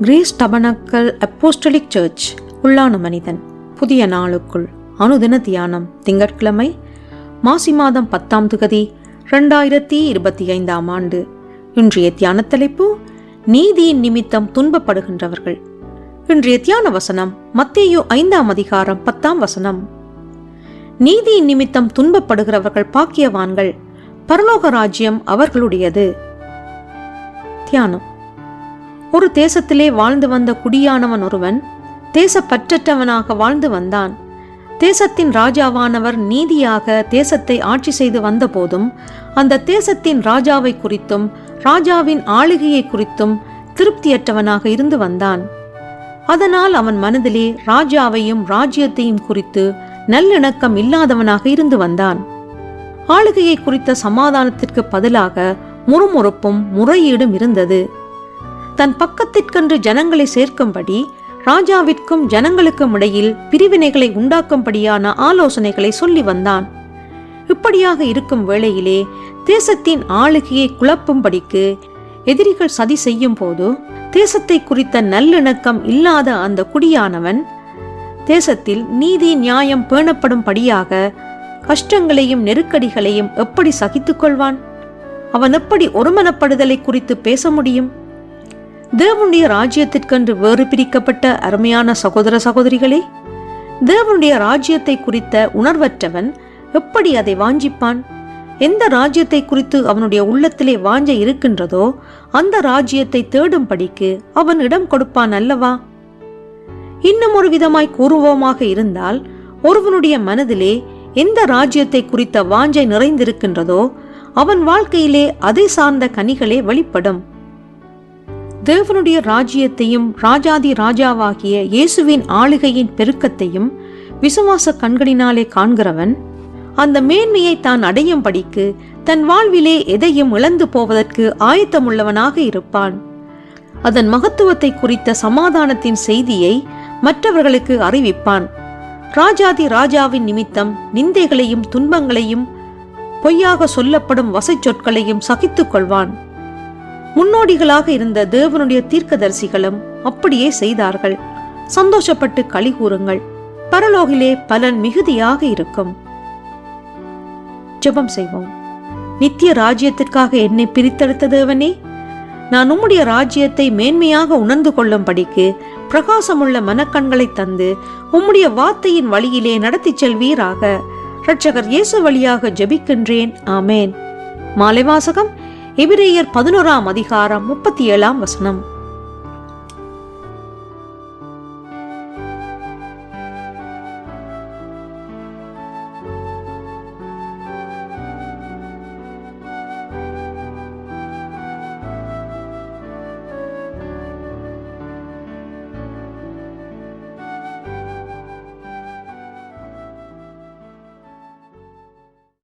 Grace tabernacle apostolic search உள்ளான மனிதன். புதிய நாளுக்குள் அனுதின தியானம் திங்கட்கிழமை மாசி மாதம் பத்தாம் திகதி ரெண்டாயிரத்தி இருபத்தி ஐந்தாம் ஆண்டு. இன்றைய தியான தலைப்பு நீதியின் நிமித்தம் துன்பப்படுகின்றவர்கள். இன்றைய தியான வசனம் மத்தியோ ஐந்தாம் அதிகாரம் பத்தாம் வசனம். நீதியின் நிமித்தம் துன்பப்படுகிறவர்கள் பாக்கியவான்கள் பரலோக ராஜ்யம் அவர்களுடையது. தியானம். ஒரு தேசத்திலே வாழ்ந்து வந்த குடியானவன் ஒருவன் தேசப்பற்றற்றவனாக வாழ்ந்து வந்தான். தேசத்தின் ராஜாவானவர் நீதியாக தேசத்தை ஆட்சி செய்து வந்தபோதும் அந்த தேசத்தின் ராஜாவை குறித்தும் ராஜாவின் ஆளுகையை குறித்தும் திருப்தியற்றவனாக இருந்து வந்தான். அதனால் அவன் மனதிலே ராஜாவையும் ராஜ்யத்தையும் குறித்து நல்லிணக்கம் இல்லாதவனாக இருந்து வந்தான். ஆளுகையை குறித்த சமாதானத்திற்கு பதிலாக முறுமுறுப்பும் முறையீடும் இருந்தது. தன் பக்கத்திற்கென்று ஜனங்களை சேர்க்கும்படி ராஜாவிற்கும் ஜனங்களுக்கும் இடையில் பிரிவினைகளை உண்டாக்கும்படியான ஆலோசனைகளை சொல்லி வந்தான். இப்படியாக இருக்கும் வேளையிலே தேசத்தின் ஆளுகையை குழப்பும்படிக்கு எதிரிகள் சதி செய்யும் போது தேசத்தை குறித்த நல்லிணக்கம் இல்லாத அந்த குடியானவன் தேசத்தில் நீதி நியாயம் பேணப்படும்படியாக கஷ்டங்களையும் நெருக்கடிகளையும் எப்படி சகித்துக் கொள்வான் அவன் எப்படி ஒருமனப்படுதலை குறித்து பேச முடியும்? தேவனுடைய ராஜ்யத்திற்கென்று வேறு பிரிக்கப்பட்ட அருமையான சகோதர சகோதரிகளே தேவனுடைய ராஜ்யத்தை குறித்த உணர்வற்றவன் எப்படி அதை வாஞ்சிப்பான்? எந்த ராஜ்யத்தை குறித்து அவனுடைய உள்ளத்திலே வாஞ்ச இருக்கின்றதோ அந்த ராஜ்யத்தை தேடும்படிக்கு அவன் இடம் கொடுப்பான் அல்லவா? இன்னும் ஒரு விதமாய் கூறுவோமாக இருந்தால் ஒருவனுடைய மனதிலே எந்த ராஜ்யத்தை குறித்த வாஞ்சை நிறைந்திருக்கின்றதோ அவன் வாழ்க்கையிலே அதை சார்ந்த கனிகளே வெளிப்படும். தேவனுடைய ராஜ்யத்தையும் ராஜாதி ராஜாவாகிய இயேசுவின் ஆளுகையின் பெருக்கத்தையும் விசுவாச கண்களினாலே காண்கிறவன் அந்த மேன்மையை தான் அடையும் படிக்கு தன் வாழ்விலே எதையும் இழந்து போவதற்கு ஆயத்தமுள்ளவனாக இருப்பான். அதன் மகத்துவத்தை குறித்த சமாதானத்தின் செய்தியை மற்றவர்களுக்கு அறிவிப்பான். ராஜாதி ராஜாவின் நிமித்தம் நிந்தைகளையும் துன்பங்களையும் பொய்யாக சொல்லப்படும் வசை சொற்களையும் சகித்துக் கொள்வான் முன்னோடிகளாக இருந்த தேவனுடைய தீர்க்கதரிசிகளும் அப்படியே செய்தார்கள். சந்தோஷப்பட்டு களி கூறுங்கள். பரலோகிலே பலன் மிகுதியாக இருக்கும். ஜெபம் செய்வோம். நித்திய ராஜ்யத்திற்காக என்னை பிரித்தெடுத்த தேவனே நான் உம்முடைய ராஜ்யத்தை மேன்மையாக உணர்ந்து கொள்ளும்படிக்கு பிரகாசமுள்ள மனக்கண்களை தந்து உம்முடைய வார்த்தையின் வழியிலே நடத்திச் செல்வீராக. இரட்சகர் இயேசு வழியாக ஜெபிக்கின்றேன். ஆமேன். மாலை வாசகம் எபிரேயர் பதினோராம் அதிகாரம் முப்பத்தி ஏழாம் வசனம்.